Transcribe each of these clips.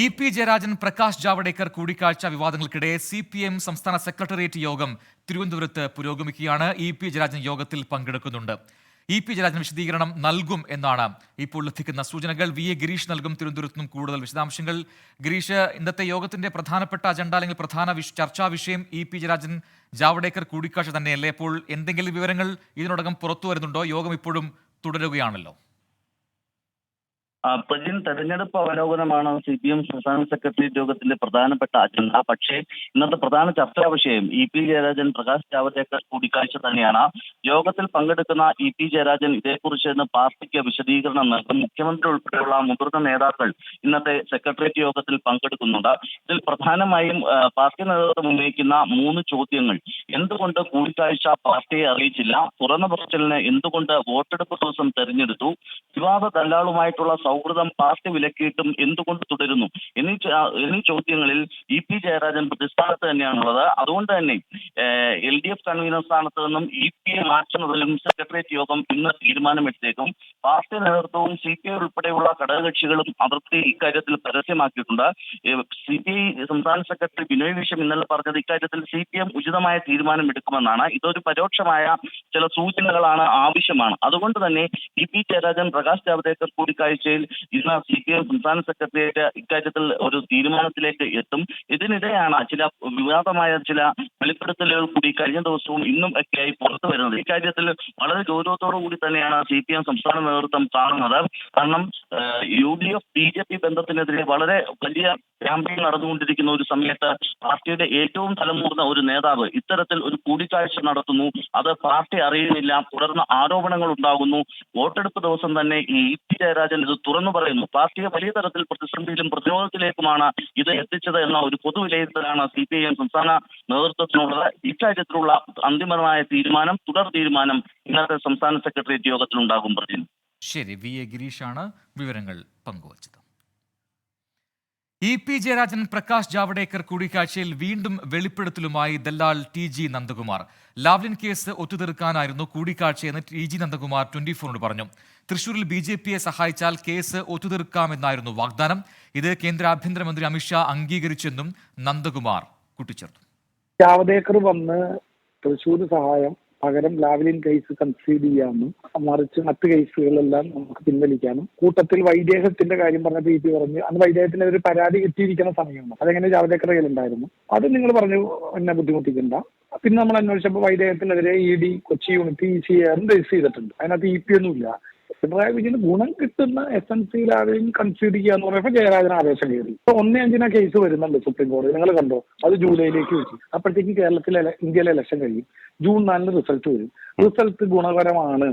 E P Jayarajan Prakash Javadekar കൂടിക്കാഴ്ച വിവാദങ്ങൾക്കിടെ C P M സംസ്ഥാന സെക്രട്ടേറിയറ്റ് യോഗം തിരുവനന്തപുരത്ത് പുരോഗമിക്കുകയാണ്. ഇ പി ജയരാജൻ യോഗത്തിൽ പങ്കെടുക്കുന്നുണ്ട്. ഇ പി ജയരാജൻ വിശദീകരണം നൽകും എന്നാണ് ഇപ്പോൾ ലഭിക്കുന്ന സൂചനകൾ. വി എ ഗിരീഷ് നൽകും തിരുവനന്തപുരത്ത് നിന്നും കൂടുതൽ വിശദാംശങ്ങൾ. ഗിരീഷ് ഇന്നത്തെ യോഗത്തിന്റെ പ്രധാനപ്പെട്ട അജണ്ട അല്ലെങ്കിൽ പ്രധാന ചർച്ചാ വിഷയം ഇ പി ജയരാജൻ ജാവ്ദേക്കർ കൂടിക്കാഴ്ച തന്നെയല്ലേ? അപ്പോൾ എന്തെങ്കിലും വിവരങ്ങൾ ഇതിനോടകം പുറത്തു വരുന്നുണ്ടോ? യോഗം ഇപ്പോഴും തുടരുകയാണല്ലോ. പ്രജിൻ തെരഞ്ഞെടുപ്പ് അവലോകനമാണ് സി പി എം സംസ്ഥാന സെക്രട്ടേറിയറ്റ് യോഗത്തിന്റെ പ്രധാനപ്പെട്ട അജണ്ട. പക്ഷേ ഇന്നത്തെ പ്രധാന ചർച്ചാ വിഷയം ഇ പി ജയരാജൻ പ്രകാശ് ജാവദേക്കർ കൂടിക്കാഴ്ച തന്നെയാണ്. യോഗത്തിൽ പങ്കെടുക്കുന്ന ഇ പി ജയരാജൻ ഇതേക്കുറിച്ച് ഇന്ന് പാർട്ടിക്ക് വിശദീകരണം നൽകും. മുഖ്യമന്ത്രി ഉൾപ്പെടെയുള്ള മുതിർന്ന നേതാക്കൾ ഇന്നത്തെ സെക്രട്ടേറിയറ്റ് യോഗത്തിൽ പങ്കെടുക്കുന്നുണ്ട്. ഇതിൽ പ്രധാനമായും പാർട്ടി നേതൃത്വം ഉന്നയിക്കുന്ന മൂന്ന് ചോദ്യങ്ങൾ. എന്തുകൊണ്ട് കൂടിക്കാഴ്ച പാർട്ടിയെ അറിയിച്ചില്ല? തുറന്ന പറച്ചിലിന് എന്തുകൊണ്ട് വോട്ടെടുപ്പ് ദിവസം തെരഞ്ഞെടുത്തു? വിവാദ ദല്ലാളുമായിട്ടുള്ള സൗഹൃദം പാർട്ടി വിലക്കിയിട്ടും എന്തുകൊണ്ട് തുടരുന്നു? എന്നീ എന്നീ ചോദ്യങ്ങളിൽ ഇ പി ജയരാജൻ പ്രതിസ്ഥാനത്ത് തന്നെയാണുള്ളത്. അതുകൊണ്ട് തന്നെ എൽ ഡി എഫ് കൺവീനർ സ്ഥാനത്ത് നിന്നും ഇ പി എ മാറ്റുന്നതിലും സെക്രട്ടേറിയറ്റ് യോഗം ഇന്ന് തീരുമാനമെടുത്തേക്കും. പാർട്ടി നേതൃത്വവും സി പി ഐ ഉൾപ്പെടെയുള്ള ഘടകകക്ഷികളും അതൃപ്തി ഇക്കാര്യത്തിൽ പരസ്യമാക്കിയിട്ടുണ്ട്. സി പി ഐ സംസ്ഥാന സെക്രട്ടറി ബിനോയ് വിശ്വം ഇന്നലെ പറഞ്ഞത് ഇക്കാര്യത്തിൽ സി പി എം ഉചിതമായ തീരുമാനം എടുക്കുമെന്നാണ് ഇതൊരു പരോക്ഷമായ ചില സൂചനകളാണ് ആവശ്യമാണ്. അതുകൊണ്ട് തന്നെ ഇ പി ജയരാജൻ പ്രകാശ് ജാവദേക്കർ കൂടിക്കാഴ്ചയിൽ ഇന്ന് സി പി എം സംസ്ഥാന സെക്രട്ടേറിയറ്റ് ഇക്കാര്യത്തിൽ ഒരു തീരുമാനത്തിലേക്ക് എത്തും. ഇതിനിടെയാണ് ചില വിവാദമായ ചില വെളിപ്പെടുത്തലുകൾ കൂടി കഴിഞ്ഞ ദിവസവും ഇന്നും ഒക്കെയായി പുറത്തു വരുന്നത്. ഇക്കാര്യത്തിൽ വളരെ ഗൗരവത്തോടു കൂടി തന്നെയാണ് സി പി എം സംസ്ഥാന നേതൃത്വം കാണുന്നത്. കാരണം U D F B J P ബന്ധത്തിനെതിരെ വളരെ വലിയ ക്യാമ്പയിൻ നടന്നുകൊണ്ടിരിക്കുന്ന ഒരു സമയത്ത് പാർട്ടിയുടെ ഏറ്റവും തലമുറുന്ന ഒരു നേതാവ് ഇത്തരത്തിൽ ഒരു കൂടിക്കാഴ്ച നടത്തുന്നു. അത് പാർട്ടി അറിയുന്നില്ല. തുടർന്ന് ആരോപണങ്ങൾ ഉണ്ടാകുന്നു. വോട്ടെടുപ്പ് ദിവസം തന്നെ ഈ ഇ പി ജയരാജൻ ഇത് തുറന്നു പറയുന്നു. പാർട്ടിയെ വലിയ തരത്തിൽ പ്രതിസന്ധിയിലും പ്രതിരോധത്തിലേക്കുമാണ് ഇത് എത്തിച്ചത് എന്ന ഒരു പൊതുവിലയിരുത്തലാണ് സി പി ഐ എം സംസ്ഥാന നേതൃത്വത്തിനുള്ളത്. ഇക്കാര്യത്തിലുള്ള അന്തിമമായ തീരുമാനം തുടർ തീരുമാനം ഇന്നത്തെ സംസ്ഥാന സെക്രട്ടേറിയറ്റ് യോഗത്തിലുണ്ടാകും പ്രതി ശരി വി എ ഗിരീഷാണ് വിവരങ്ങൾ പങ്കുവച്ചത്. ഇ പി ജയരാജൻ പ്രകാശ് ജാവ്ദേക്കർ കൂടിക്കാഴ്ചയിൽ വീണ്ടും വെളിപ്പെടുത്തലുമായി ദല്ലാൽ T G Nandakumar. Lavalin case ഒത്തുതീർക്കാനായിരുന്നു കൂടിക്കാഴ്ചയെന്ന് ടി ജി നന്ദകുമാർ ട്വന്റി ഫോറിനോട് പറഞ്ഞു. തൃശൂരിൽ ബി ജെ പിയെ സഹായിച്ചാൽ കേസ് ഒത്തുതീർക്കാമെന്നായിരുന്നു വാഗ്ദാനം. ഇത് കേന്ദ്ര ആഭ്യന്തരമന്ത്രി അമിത്ഷാ അംഗീകരിച്ചെന്നും നന്ദകുമാർ കൂട്ടിച്ചേർത്തു. ജാവദേക്കർ വന്ന് തൃശൂർ സഹായം പകരം ലാവലിൻ കേസ് കൺസീഡ് ചെയ്യാമെന്നും മറിച്ച് മറ്റ് കേസുകളെല്ലാം നമുക്ക് പിൻവലിക്കാനും. കൂട്ടത്തിൽ വൈദേഹത്തിന്റെ കാര്യം പറഞ്ഞ പി പി പറഞ്ഞു അന്ന് വൈദേഹത്തിന് ഒരു പരാതി കിട്ടിയിരിക്കുന്ന സമയമാണ്. അതെങ്ങനെ ജാവദേക്കറുടെ കയ്യിലുണ്ടായിരുന്നു? അത് നിങ്ങൾ പറഞ്ഞു എന്നെ ബുദ്ധിമുട്ടിക്കണ്ട. പിന്നെ നമ്മൾ അന്വേഷിച്ചപ്പോൾ വൈദേഹത്തിനെതിരെ E D Kochi unit E C ആറും രജിസ്റ്റർ ചെയ്തിട്ടുണ്ട്. അതിനകത്ത് ഇ പി ഒന്നുമില്ല. പിണറായി വിജയന് ഗുണം കിട്ടുന്ന എസ് എൻ സിയിൽ ആരെയും കൺസീഡ് ചെയ്യുക എന്ന് പറയുമ്പോൾ ജയരാജൻ ആവേശം കയറി ഇപ്പൊ ഒന്നേ അഞ്ചിനാ കേസ് വരുന്നുണ്ട് സുപ്രീം കോടതി. നിങ്ങൾ കണ്ടോ? അത് ജൂലൈയിലേക്ക് വെച്ചു. അപ്പോഴത്തേക്ക് കേരളത്തിലെ ഇന്ത്യയിലെ ഇലക്ഷൻ കഴിയും. ജൂൺ നാലിന് റിസൾട്ട് വരും. റിസൾട്ട് ഗുണകരമാണ്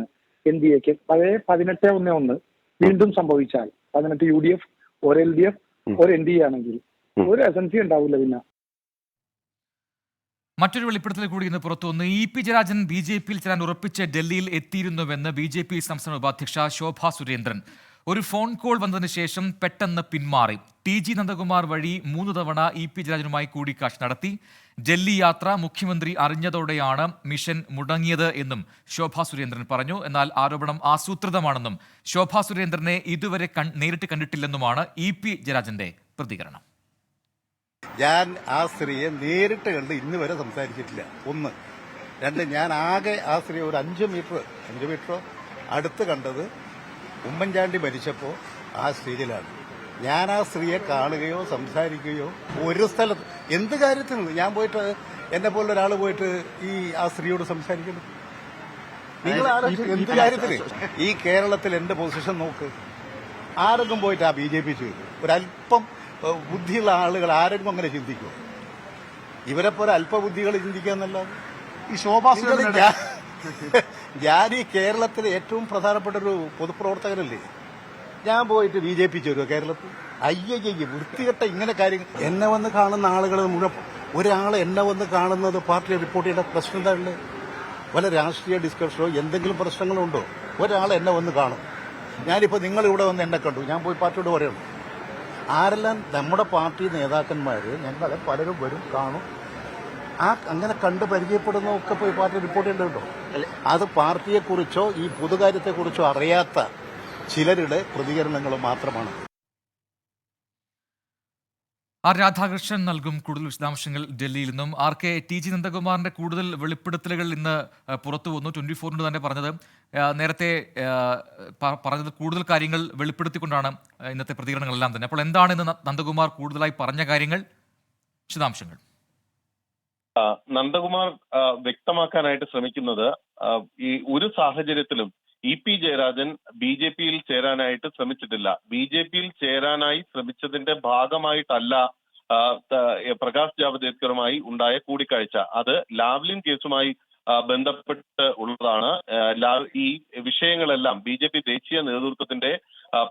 എൻ ഡി എക്ക്. പഴയ പതിനെട്ട് ഒന്ന് ഒന്ന് വീണ്ടും സംഭവിച്ചാൽ പതിനെട്ട് യു ഡി എഫ് ഒരു എൽ ഡി എഫ് ഒരു എൻ ഡി എ ആണെങ്കിൽ ഒരു എസ് എൻ സി ഉണ്ടാവില്ല പിന്നെ. മറ്റൊരു വെളിപ്പെടുത്തൽ കൂടി ഇന്ന് പുറത്തു വന്നു E P Jayarajan B J പിയിൽ ചേരാൻ ഉറപ്പിച്ച് ഡൽഹിയിൽ എത്തിയിരുന്നുവെന്ന് ബി ജെ പി സംസ്ഥാന ഉപാധ്യക്ഷ ശോഭ സുരേന്ദ്രൻ. ഒരു ഫോൺ കോൾ വന്നതിന് ശേഷം പെട്ടെന്ന് പിന്മാറി. ടി ജി നന്ദകുമാർ വഴി മൂന്ന് തവണ ഇ പി ജയരാജനുമായി കൂടിക്കാഴ്ച നടത്തി. ഡൽഹി യാത്ര മുഖ്യമന്ത്രി അറിഞ്ഞതോടെയാണ് മിഷൻ മുടങ്ങിയത് എന്നും ശോഭ സുരേന്ദ്രൻ പറഞ്ഞു. എന്നാൽ ആരോപണം ആസൂത്രിതമാണെന്നും ശോഭ സുരേന്ദ്രനെ ഇതുവരെ നേരിട്ട് കണ്ടിട്ടില്ലെന്നുമാണ് ഇ പി ജയരാജന്റെ പ്രതികരണം. ഞാൻ ആ സ്ത്രീയെ നേരിട്ട് കണ്ട് ഇന്ന് വരെ സംസാരിച്ചിട്ടില്ല. ഒന്ന്. രണ്ട് ഞാൻ ആകെ ആ സ്ത്രീ ഒരു അഞ്ച് മീറ്റർ അഞ്ച് മീറ്ററോ അടുത്ത് കണ്ടത് ഉമ്മൻചാണ്ടി മരിച്ചപ്പോൾ ആ സ്റ്റേജിലാണ്. ഞാൻ ആ സ്ത്രീയെ കാണുകയോ സംസാരിക്കുകയോ ഒരു സ്ഥലത്ത് എന്ത് കാര്യത്തിനും ഞാൻ പോയിട്ട് എന്നെ പോലെ ഒരാൾ പോയിട്ട് ഈ ആ സ്ത്രീയോട് സംസാരിക്കണം നിങ്ങൾ എന്ത് കാര്യത്തിൽ ഈ കേരളത്തിൽ എന്റെ പൊസിഷൻ നോക്ക്? ആരെങ്കിലും പോയിട്ട് ആ ബി ജെ പി ചെയ്തു? ഒരല്പം ബുദ്ധിയുള്ള ആളുകൾ ആരെങ്കിലും അങ്ങനെ ചിന്തിക്കും ഇവരെ പോലെ അല്പബുദ്ധികൾ ചിന്തിക്കുക എന്നല്ലാതെ. ഈ ശോഭാ നിങ്ങൾ ഞാൻ- ഈ കേരളത്തിലെ ഏറ്റവും പ്രധാനപ്പെട്ട ഒരു പൊതുപ്രവർത്തകനല്ലേ? ഞാൻ പോയിട്ട് ബി ജെ പി ചേരുക കേരളത്തിൽ? അയ്യയ്യ വൃത്തികെട്ട ഇങ്ങനെ കാര്യങ്ങൾ. എന്നെ വന്ന് കാണുന്ന ആളുകൾ മുഴുവൻ ഒരാൾ എന്നെ വന്ന് കാണുന്നത് പാർട്ടി റിപ്പോർട്ട് ചെയ്യേണ്ട പ്രശ്നം എന്താ ഉള്ളത് വല്ല രാഷ്ട്രീയ ഡിസ്കഷനോ എന്തെങ്കിലും പ്രശ്നങ്ങളുണ്ടോ? ഒരാൾ എന്നെ വന്ന് കാണും. ഞാനിപ്പോൾ നിങ്ങളിവിടെ വന്ന് എന്നെ കണ്ടു. ഞാൻ പോയി പാർട്ടിയോട് പറയണം. ആരെല്ലാം നമ്മുടെ പാർട്ടി നേതാക്കന്മാർ ഞങ്ങളെ പലരും വരും കാണും. ആ അങ്ങനെ കണ്ട് പരിചയപ്പെടുന്നതൊക്കെ പോയി പാർട്ടി റിപ്പോർട്ട് ചെയ്യേണ്ടതുണ്ടോ അത് പാർട്ടിയെക്കുറിച്ചോ ഈ പൊതുകാര്യത്തെക്കുറിച്ചോ അറിയാത്ത ചിലരുടെ പ്രതികരണങ്ങൾ മാത്രമാണ്. ആർ രാധാകൃഷ്ണൻ നൽകും കൂടുതൽ വിശദാംശങ്ങൾ ഡൽഹിയിൽ നിന്നും. ആർ കെ ടി ജി നന്ദകുമാറിന്റെ കൂടുതൽ വെളിപ്പെടുത്തലുകൾ ഇന്ന് പുറത്തു വന്നു. ട്വന്റി ഫോറിന് തന്നെ പറഞ്ഞത് നേരത്തെ പറഞ്ഞത് കൂടുതൽ കാര്യങ്ങൾ വെളിപ്പെടുത്തിക്കൊണ്ടാണ് ഇന്നത്തെ പ്രതികരണങ്ങളെല്ലാം തന്നെ. അപ്പോൾ എന്താണ് ഇന്ന് നന്ദകുമാർ കൂടുതലായി പറഞ്ഞ കാര്യങ്ങൾ? വിശദാംശങ്ങൾ. നന്ദകുമാർ വ്യക്തമാക്കാനായിട്ട് ശ്രമിക്കുന്നത് ഈ ഒരു സാഹചര്യത്തിലും E P Jayarajan B J പിയിൽ ചേരാനായിട്ട് ശ്രമിച്ചിട്ടില്ല. ബി ജെ പിയിൽ ചേരാനായി ശ്രമിച്ചതിന്റെ ഭാഗമായിട്ടല്ല പ്രകാശ് ജാവദേക്കറുമായി ഉണ്ടായ കൂടിക്കാഴ്ച. അത് ലാവ്ലിൻ കേസുമായി ബന്ധപ്പെട്ട് ഉള്ളതാണ്. ഈ വിഷയങ്ങളെല്ലാം ബി ജെ പി ദേശീയ നേതൃത്വത്തിന്റെ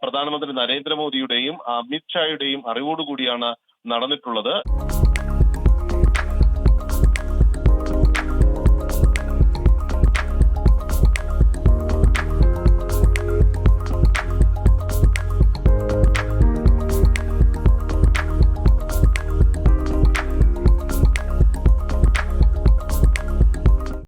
പ്രധാനമന്ത്രി നരേന്ദ്രമോദിയുടെയും അമിത്ഷായുടെയും അറിവോടുകൂടിയാണ് നടന്നിട്ടുള്ളത്.